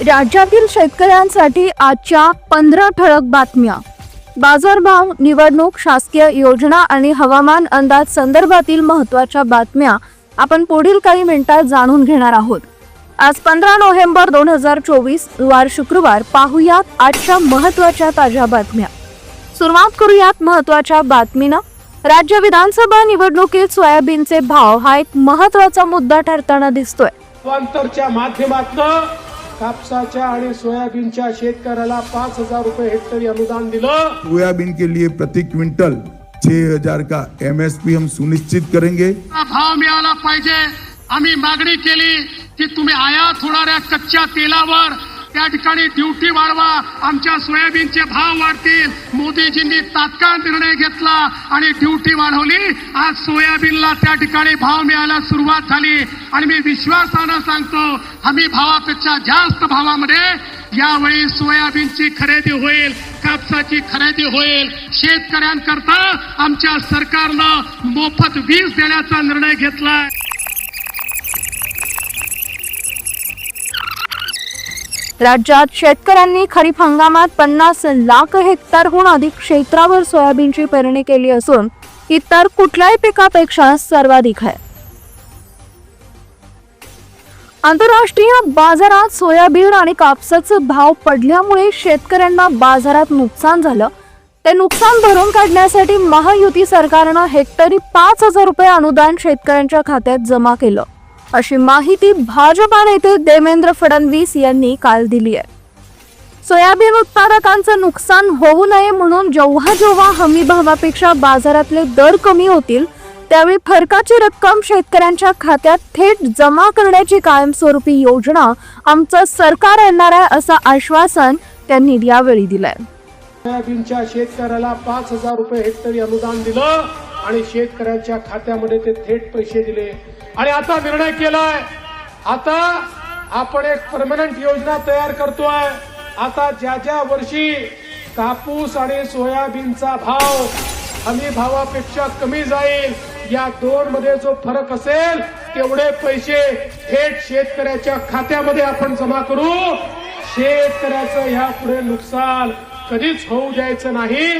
राज्यातील शेतकऱ्यांसाठी आजच्या पंधरा ठळक बातम्या. बाजारभाव निवडणूक शासकीय योजना आणि हवामान अंदाज संदर्भातील महत्त्वाच्या बातम्या आपण पुढील काही मिनिटात जाणून घेणार आहोत. आज पंधरा नोव्हेंबर दोन हजार चोवीस वार शुक्रवार पाहुयात आजच्या महत्त्वाच्या ताज्या बातम्या. सुरुवात करूयात महत्त्वाच्या बातमीनं. राज्य विधानसभा निवडणुकीत सोयाबीनचे भाव हा एक महत्त्वाचा मुद्दा ठरताना दिसतोय. माध्यमातून कापसाच्या आणि सोयाबीनच्या शेतकऱ्याला पाच हजार रुपये हेक्टरी अनुदान दिलं. सोयाबीन के लिए प्रति क्विंटल छह हजार का एमएसपी हम सुनिश्चित करेंगे। भाव मिळाला पाहिजे. आम्ही मागणी केली की तुम्ही आयात होणाऱ्या कच्च्या तेलावर त्या ठिकाणी ड्युटी वाढवा. आमच्या सोयाबीनचे भाव वाढतील. मोदीजींनी तात्काळ निर्णय घेतला आणि ड्युटी वाढवली. आज सोयाबीनला त्या ठिकाणी भाव मिळायला सुरुवात झाली. आणि मी विश्वासानं सांगतो हमी भावापेक्षा जास्त भावामध्ये यावेळी सोयाबीनची खरेदी होईल कापसाची खरेदी होईल. शेतकऱ्यांकरता आमच्या सरकारनं मोफत वीज देण्याचा निर्णय घेतलाय. राज्यात शेतकऱ्यांनी खरीप हंगामात पन्नास लाख हेक्टरहून अधिक क्षेत्रावर सोयाबीनची पेरणी केली असून इतर कुठल्याही पिकापेक्षा सर्वाधिक आहे. आंतरराष्ट्रीय बाजारात सोयाबीन आणि कापसाचे भाव पडल्यामुळे शेतकऱ्यांना बाजारात नुकसान झालं. ते नुकसान भरून काढण्यासाठी महायुती सरकारनं हेक्टरी पाच हजार रुपये अनुदान शेतकऱ्यांच्या खात्यात जमा केलं. अशी माहिती भाजपा नेते देवेंद्र फडणवीस यांनी काल दिली आहे. सोयाबीन उत्पादकांचं नुकसान होऊ नये म्हणून जेव्हा जेव्हा हमी भावापेक्षा बाजारातले दर कमी होतील त्यावेळी फरकाची रक्कम शेतकऱ्यांच्या खात्यात थेट जमा करण्याची कायमस्वरूपी योजना आमचं सरकार येणार आहे असं आश्वासन त्यांनी यावेळी दिलंय. सोयाबीनच्या शेतकऱ्याला पाच हजार रुपये हेक्टरी अनुदान दिलं. आणि शेतकऱ्यांच्या खात्यामध्ये ते थेट पैसे दिले. आणि आता निर्णय केलाय. आता आपण एक परमनंट योजना तयार करतोय. आता ज्या ज्या वर्षी कापूस आणि सोयाबीनचा भाव हमी भावापेक्षा कमी जाईल या दोन मध्ये जो फरक असेल तेवढे पैसे थेट शेतकऱ्याच्या खात्यामध्ये आपण जमा करू. शेतकऱ्याचं यापुढे नुकसान कधीच होऊ द्यायचं नाही.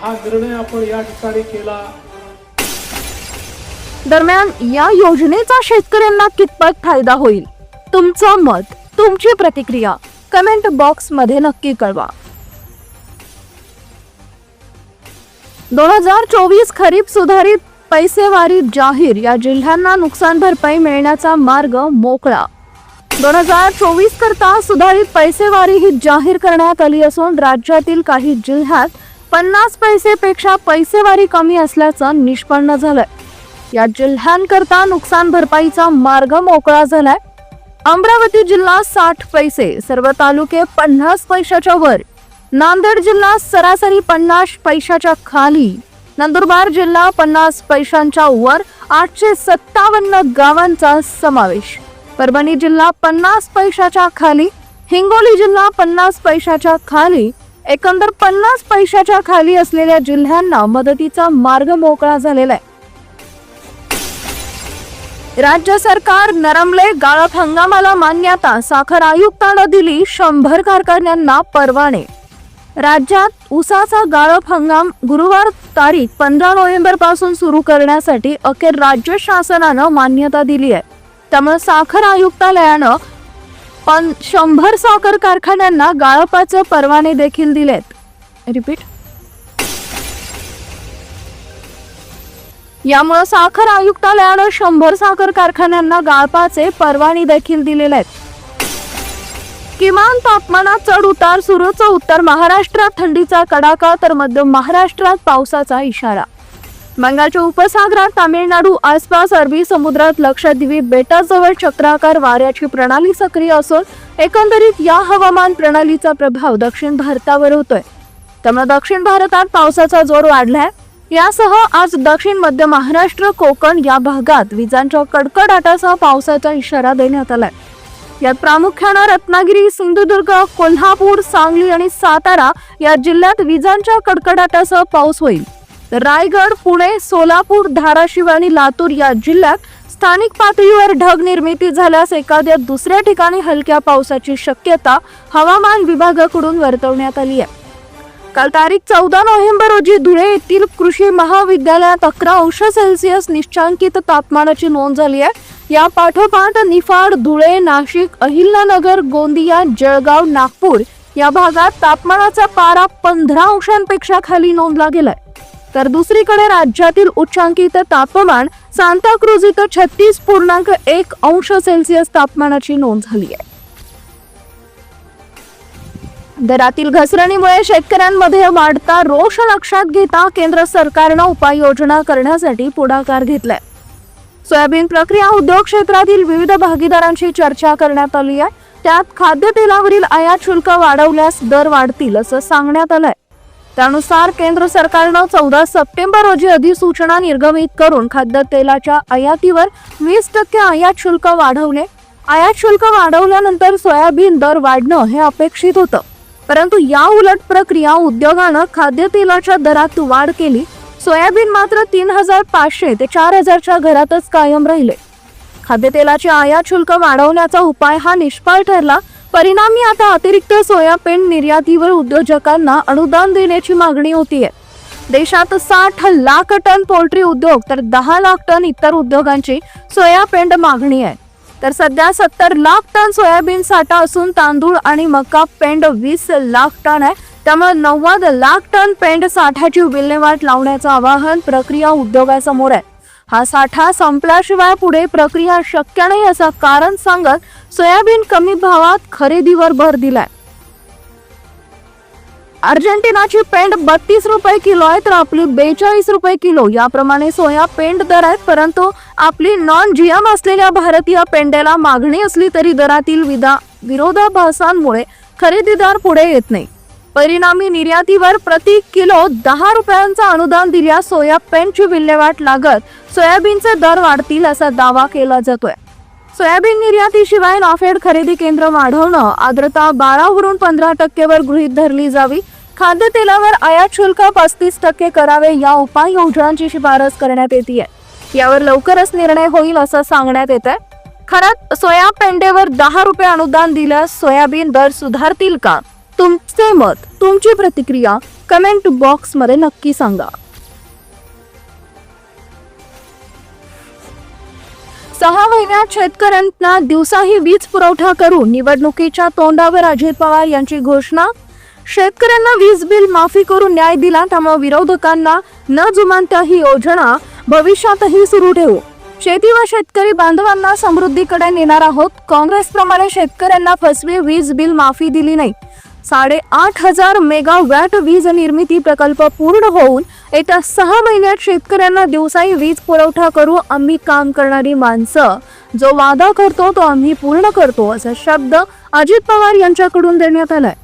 हा निर्णय आपण या ठिकाणी केला. दरम्यान या योजनेचा शेतकऱ्यांना कितपत फायदा होईल? तुमचं मत तुमची प्रतिक्रिया कमेंट बॉक्समध्ये नक्की कळवा. दोन हजार चोवीस खरीप सुधारित पैसेवारी जाहीर या जिल्ह्यांना नुकसान भरपाई मिळण्याचा मार्ग मोकळा. दोन हजार चोवीस करता सुधारित पैसेवारी ही जाहीर करण्यात आली असून राज्यातील काही जिल्ह्यात पन्नास पैसेपेक्षा पैसेवारी कमी असल्याचं निष्पन्न झालंय. या जिल्ह्यांकरता नुकसान भरपाईचा मार्ग मोकळा झालाय. अमरावती जिल्हा साठ पैसे सर्व तालुके पन्नास पैशाच्या वर. नांदेड जिल्हा सरासरी पन्नास पैशाच्या खाली. नंदुरबार जिल्हा पन्नास पैशांच्या वर आठशे सत्तावन्न गावांचा समावेश. परभणी जिल्हा पन्नास पैशाच्या खाली. हिंगोली जिल्हा पन्नास पैशाच्या खाली. एकंदर पन्नास पैशाच्या खाली असलेल्या जिल्ह्यांना मदतीचा मार्ग मोकळा झालेला आहे. राज्य सरकार नरमले गाळप हंगामाला मान्यता साखर आयुक्तानं दिली शंभर कारखान्यांना परवाने. राज्यात उसाचा गाळप हंगाम गुरुवार तारीख पंधरा नोव्हेंबरपासून सुरू करण्यासाठी अखेर राज्य शासनानं मान्यता दिली आहे. त्यामुळे साखर आयुक्तालयानं पण शंभर साखर कारखान्यांना गाळपाचे परवाने देखील दिलेत. रिपीट. यामुळे साखर आयुक्तालयानं शंभर साखर कारखान्यांना गाळपाचे परवाने देखील दिलेले आहेत. किमान तापमानात चढ उतार सुरूच उत्तर महाराष्ट्रात थंडीचा कडाका तर मध्य महाराष्ट्रात पावसाचा इशारा. बंगालच्या उपसागरात तामिळनाडू आसपास अरबी समुद्रात लक्षद्वीप बेटाजवळ चक्राकार वाऱ्याची प्रणाली सक्रिय असून एकंदरीत या हवामान प्रणालीचा प्रभाव दक्षिण भारतावर होतोय. त्यामुळे दक्षिण भारतात पावसाचा जोर वाढलाय. यासह आज दक्षिण मध्य महाराष्ट्र कोकण या भागात विजांच्या कडकडाटासह पावसाचा इशारा देण्यात आलाय. यात प्रामुख्यानं रत्नागिरी सिंधुदुर्ग कोल्हापूर सांगली आणि सातारा या जिल्ह्यात विजांच्या कडकडाटासह पाऊस होईल. तर रायगड पुणे सोलापूर धाराशिव आणि लातूर या जिल्ह्यात स्थानिक पातळीवर ढग निर्मिती झाल्यास एखाद्या दुसऱ्या ठिकाणी हलक्या पावसाची शक्यता हवामान विभागाकडून वर्तवण्यात आली आहे. काल तारीख चौदा नोव्हेंबर रोजी धुळे येथील कृषी महाविद्यालयात अकरा अंश सेल्सिअस निश्चांकित तापमानाची नोंद झाली आहे. या पाठोपाठ निफाड धुळे नाशिक अहिल्यानगर गोंदिया जळगाव नागपूर या भागात तापमानाचा पारा पंधरा अंशांपेक्षा खाली नोंदला गेलाय. तर दुसरीकडे राज्यातील उच्चांकित तापमान सांताक्रुज इथं छत्तीस पूर्णांक एक अंश सेल्सिअस तापमानाची नोंद झाली आहे. दरातील घसरणीमुळे शेतकऱ्यांमध्ये वाढता रोष लक्षात घेता केंद्र सरकारनं उपाययोजना करण्यासाठी पुढाकार घेतलाय. सोयाबीन प्रक्रिया उद्योग क्षेत्रातील विविध भागीदारांशी चर्चा करण्यात आली आहे. त्यात खाद्यतेलावरील आयात शुल्क वाढवल्यास दर वाढतील असं सांगण्यात आलंय. त्यानुसार केंद्र सरकारनं चौदा सप्टेंबर रोजी अधिसूचना निर्गमित करून खाद्यतेलाच्या आयातीवर वीस टक्के आयात शुल्क वाढवले. आयात शुल्क वाढवल्यानंतर सोयाबीन दर वाढणं हे अपेक्षित होतं. परंतु या उलट प्रक्रिया उद्योगानं खाद्यतेलाच्या दरात वाढ केली. सोयाबीन मात्र तीन हजार पाचशे ते चार हजारच्या घरातच कायम राहिले. खाद्यतेलाचे आयात शुल्क वाढवण्याचा उपाय हा निष्फळ ठरला. परिणामी आता अतिरिक्त सोयाबीन निर्यातीवर उद्योजकांना अनुदान देण्याची मागणी होतीये. देशात साठ लाख टन पोल्ट्री उद्योग तर दहा लाख टन इतर उद्योगांची सोयाबीन मागणी आहे. तर सध्या सत्तर लाख टन सोयाबीन साठा असून तांदूळ आणि मका पेंड वीस लाख टन आहे. त्यामुळे नव्वद लाख टन पेंड साठ्याची विल्हेवाट लावण्याचं आवाहन प्रक्रिया उद्योगासमोर आहे. हा साठा संपल्याशिवाय पुढे प्रक्रिया शक्य नाही असं कारण सांगत सोयाबीन कमी भावात खरेदीवर भर दिलाय. अर्जेंटिनाची पेंड बत्तीस रुपये किलो आहे तर आपली बेचाळीस रुपये किलो. याप्रमाणे सोया पेंड दर आहेत परंतु आपली नॉन जीएम असलेल्या भारतीय पेंड्याला मागणी असली तरी दरातील विदा विरोधाभासांमुळे खरेदीदार पुढे येत नाही. परिणामी निर्यातीवर प्रति किलो दहा रुपयांचा अनुदान दिल्यास सोया पेंडची विल्हेवाट लागत सोयाबीनचे दर वाढतील असा दावा केला जातोय. सोयाबीन निर्यातीशिवाय नाफेड खरेदी केंद्र वाढवणं आर्द्रता बारावरून पंधरा टक्केवर गृहीत धरली जावी. खाद्यतेलावर आयात शुल्क पस्तीस टक्के करावे या उपाययोजनांची शिफारस करण्यात येते यावर लवकरच निर्णय होईल असं सांगण्यात येत आहे खरंच सोया पेंडेवर दहा रुपये अनुदान दिल्यास सोयाबीन दर सुधारतील का? तुमचे मत तुमची प्रतिक्रिया कमेंट बॉक्समध्ये नक्की सांगा. सहा महिन्यात शेतकऱ्यांना दिवसाही वीज पुरवठा करून निवडणुकीच्या तोंडावर अजित पवार यांची घोषणा. शेतकऱ्यांना वीज बिल माफी करून न्याय दिला त्यामुळे विरोधकांना न जुमानता ही योजना भविष्यातही सुरू ठेवू. शेती व शेतकरी बांधवांना समृद्धीकडे नेणार आहोत. काँग्रेसप्रमाणे शेतकऱ्यांना फसवी वीज बिल माफी दिली नाही. साडेआठ हजार मेगावॅट वीज निर्मिती प्रकल्प पूर्ण होऊन येत्या सहा महिन्यात शेतकऱ्यांना दिवसाही वीज पुरवठा करू आम्ही काम करणारी माणसं. जो वादा करतो तो आम्ही पूर्ण करतो असा शब्द अजित पवार यांच्याकडून देण्यात आलाय.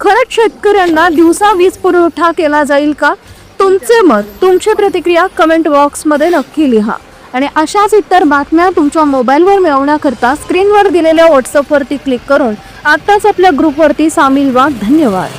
खरंच शेतकऱ्यांना दिवसा वीज पुरवठा केला जाईल का? तुमचे मत तुमची प्रतिक्रिया कमेंट बॉक्समध्ये नक्की लिहा. आणि अशाच इतर बातम्या तुमच्या मोबाईलवर मिळवण्याकरता स्क्रीनवर दिलेल्या व्हॉट्सअपवरती क्लिक करून आत्ताच आपल्या ग्रुपवरती सामील व्हा. धन्यवाद.